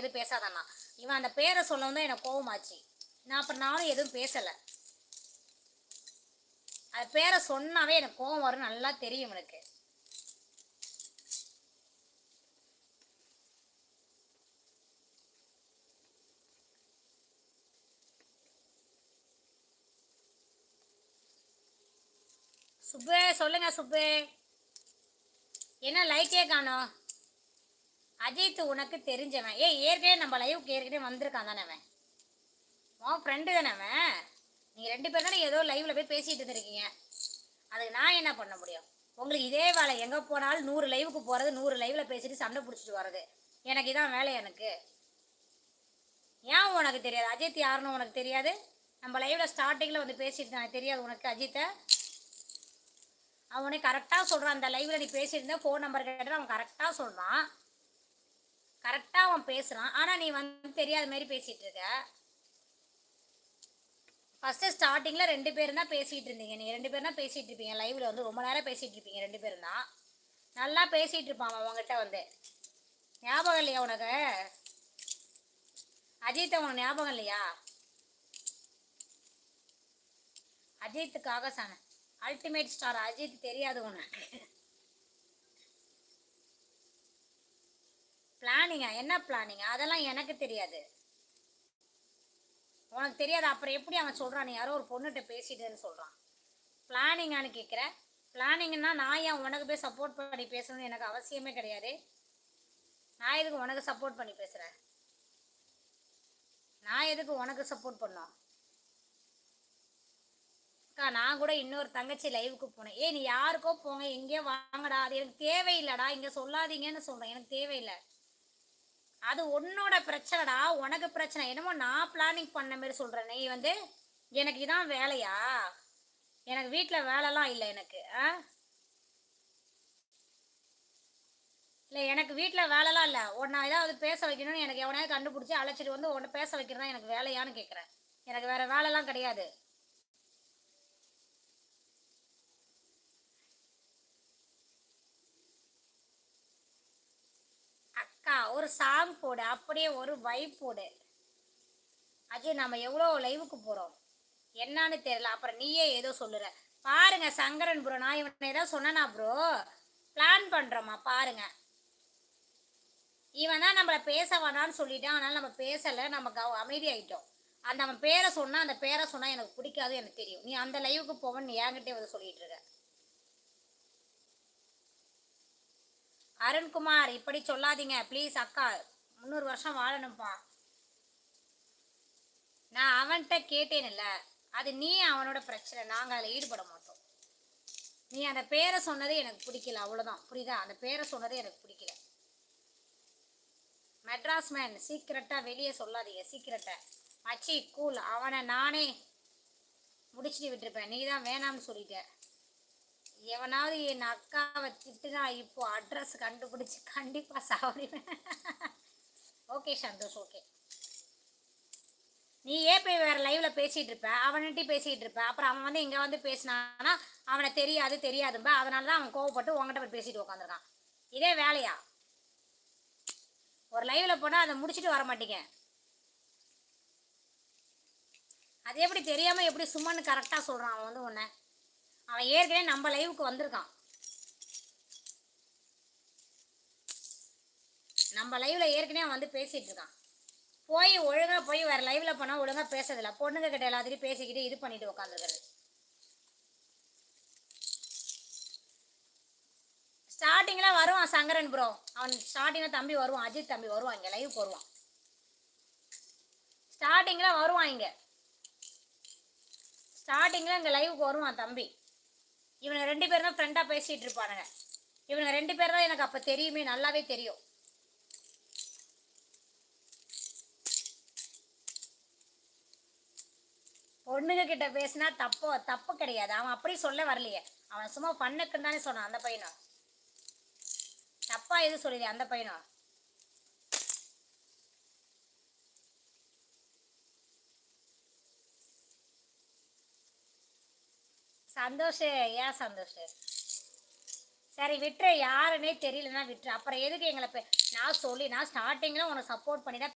எதுவும் பேசாதானா இவன் அந்த பேரை சொல்ல தான் எனக்கு கோவமாச்சு. நான் அப்புறம் நானும் எதுவும் பேசலை. அது பேரை சொன்னாவே எனக்கு கோவம் வரும் நல்லா தெரியும் எனக்கு. சுப்பே சொல்லுங்க சுப்பே. என்ன லைக்கே காணும்? அஜித் உனக்கு தெரிஞ்சவன். ஏய் ஏற்கனவே நம்ம லைவுக்கு ஏற்கனவே வந்திருக்கான் தானே அவன். உன் ஃப்ரெண்டு தானே அவன். நீங்கள் ரெண்டு பேரும் தானே ஏதோ லைவில் போய் பேசிகிட்டு இருந்திருக்கீங்க. அதுக்கு நான் என்ன பண்ண முடியும்? உங்களுக்கு இதே வேலை எங்கே போனாலும் நூறு லைவுக்கு போகிறது நூறு லைவில் பேசிட்டு சண்டை பிடிச்சிட்டு வர்றது. எனக்கு இதான் வேலை எனக்கு. ஏன் உனக்கு தெரியாது? அஜித் யாருன்னு உனக்கு தெரியாது? நம்ம லைவில் ஸ்டார்டிங்கில் வந்து பேசிட்டு நான் தெரியாது உனக்கு அஜித்தை? அவனே கரெக்டாக சொல்கிறான் அந்த லைவில் நீ பேசியிருந்தேன் ஃபோன் நம்பர் கேட்டால் அவன் கரெக்டாக சொல்கிறான் கரெக்டாக அவன் பேசுகிறான் ஆனால் நீ வந்து தெரியாத மாதிரி பேசிகிட்டு இருக்க. ஃபஸ்ட்டு ஸ்டார்டிங்கில் ரெண்டு பேரும் தான் பேசிகிட்டு இருந்தீங்க. நீங்கள் ரெண்டு பேரும் தான் பேசிகிட்டு இருப்பீங்க. லைவில் வந்து ரொம்ப நேரம் பேசிகிட்டு இருப்பீங்க. ரெண்டு பேரும் தான். நல்லா பேசிகிட்டு இருப்பான் அவன் உங்ககிட்ட வந்து. ஞாபகம் இல்லையா உனக்கு? அஜித் உனக்கு ஞாபகம் இல்லையா? அஜித்துக்காக சான அல்டிமேட் ஸ்டார் அஜித் தெரியாது உனக்கு. பிளானிங்கா என்ன பிளானிங் அதெல்லாம் எனக்கு தெரியாது. உனக்கு தெரியாது. அப்புறம் எப்படி அவன் சொல்கிறான் யாரோ ஒரு பொண்ணுகிட்ட பேசிட்டுன்னு சொல்கிறான் பிளானிங்கான்னு கேட்குற பிளானிங்னா நான் ஏன் உனக்கு போய் சப்போர்ட் பண்ணி பேசணும்னு எனக்கு அவசியமே கிடையாது. நான் எதுக்கு உனக்கு சப்போர்ட் பண்ணி பேசுகிறேன் நான் எதுக்கு உனக்கு சப்போர்ட் பண்ணோம்? அக்கா நான் கூட இன்னொரு தங்கச்சி லைவுக்கு போனேன். ஏய் நீ யாருக்கோ போங்க. எங்கேயோ வாங்கடா. அது எனக்கு தேவையில்லடா. இங்கே சொல்லாதீங்கன்னு சொல்கிறேன் எனக்கு தேவையில்லை. அது உன்னோட பிரச்சனைடா உனக்கு பிரச்சனை. என்னமோ நான் பிளானிங் பண்ண மாரி சொல்கிறேன் நீ வந்து எனக்கு இதான் வேலையா? எனக்கு வீட்டில் வேலைலாம் இல்லை எனக்கு ஆ? இல்லை எனக்கு வீட்டில் வேலைலாம் இல்லை. உன்னை ஏதாவது பேச வைக்கணும்னு எனக்கு எவனையாவது கண்டுபிடிச்சி அழைச்சிட்டு வந்து உன்னை பேச வைக்கிறதா எனக்கு வேலையான்னு கேட்குறேன் எனக்கு வேறு வேலைலாம் கிடையாது அக்கா ஒரு சாங் போடு அப்படியே ஒரு வைப் போடு. அஜய் நம்ம எவ்வளோ லைவுக்கு போகிறோம் என்னன்னு தெரியல. அப்புறம் நீயே ஏதோ சொல்லுற. பாருங்க சங்கரன் ப்ரோ நான் இவனை ஏதோ சொன்னா ப்ரோ பிளான் பண்ணுறோம்மா பாருங்க. இவன் தான் நம்மளை பேச வேணான்னு சொல்லிட்டான். அதனால நம்ம பேசலை. நம்ம கவ அமைதியாயிட்டோம். அந்த அவன் பேரை சொன்னால் அந்த பேரை சொன்னால் எனக்கு பிடிக்காது எனக்கு தெரியும். நீ அந்த லைவுக்கு போவன்னு என்கிட்டே வந்து சொல்லிட்டு இருக்க. அருண்குமார் இப்படி சொல்லாதீங்க. ப்ளீஸ் அக்கா முந்நூறு வருஷம் வாழணும்ப்பா நான் அவன்கிட்ட கேட்டேன்ல அது நீ அவனோட பிரச்சனை நாங்கள் அதில் ஈடுபட மாட்டோம். நீ அந்த பேரை சொன்னதே எனக்கு பிடிக்கல அவ்வளோதான் புரியுதா? அந்த பேரை சொன்னதே எனக்கு பிடிக்கல. மெட்ராஸ் மேன் சீக்கிரட்டாக வெளியே சொல்லாதீங்க சீக்கிரட்டை. மச்சி கூல். அவனை நானே முடிச்சுட்டு விட்டுருப்பேன். நீ தான் வேணாம்னு சொல்லிட்ட. எவனாவது என் அக்காவை திட்டுனா இப்போ அட்ரஸ் கண்டுபிடிச்சி கண்டிப்பாக சாவடிவேன் ஓகே சந்தோஷ் ஓகே. நீ ஏன் போய் வேற லைவ்ல பேசிட்டு இருப்ப? அவன்கிட்ட பேசிட்டு இருப்ப. அப்புறம் அவன் வந்து இங்க வந்து பேசினானா அவனை தெரியாது தெரியாதும்ப. அதனால தான் அவன் கோவப்பட்டு உங்ககிட்ட போய் பேசிட்டு உட்காந்துருக்கான் இதே வேலையா? ஒரு லைவ்ல போனா அதை முடிச்சுட்டு வர மாட்டீங்க. அது எப்படி தெரியாம எப்படி சும்மான்னு கரெக்டா சொல்றான் அவன் வந்து உன்னை? அவன் ஏற்கனவே நம்ம லைவுக்கு வந்திருக்கான். நம்ம லைவ்ல ஏற்கனவே அவன் வந்து பேசிட்டு இருக்கான். போய் ஒழுங்கா போய் வேற லைவ்ல போனா ஒழுங்கா பேசுறதில்ல பொண்ணுங்க கிட்ட எல்லாத்தையும் பேசிக்கிட்டு இது பண்ணிட்டு உட்காந்துருக்காரு ஸ்டார்டிங்கில் வருவான் சங்கரன் ப்ரோ அவன் ஸ்டார்டிங்கில் தம்பி வருவான் அஜித் தம்பி வருவான் இங்கே லைவ் வருவான். ஸ்டார்டிங்கில் வருவான் இங்கே. ஸ்டார்டிங்கில் இங்கே லைவுக்கு வருவான் தம்பி. இவங்க ரெண்டு பேரும் தான் ஃப்ரெண்டாக பேசிகிட்டு இருப்பானுங்க. இவனுங்க ரெண்டு பேர் தான் எனக்கு அப்போ தெரியுமே நல்லாவே தெரியும். பொண்ணுங்க கிட்ட பேசினா தப்பு தப்பு கிடையாது. அவன் அப்படி சொல்ல வரலையே. அவன் சும்மா பண்ணுக்குன்னு தானே சொன்னான் அந்த பையனும். தப்பா எதுவும் சொல்லலையே அந்த பையனும்? சந்தோஷ் ஏன் சந்தோஷ்? சரி விட்டுரு. யாருன்னே தெரியலன்னா விட்டுரு. அப்புறம் எதுக்கு எங்களை நான் சொல்லி நான் ஸ்டார்டிங்கில் உனக்கு சப்போர்ட் பண்ணி தான்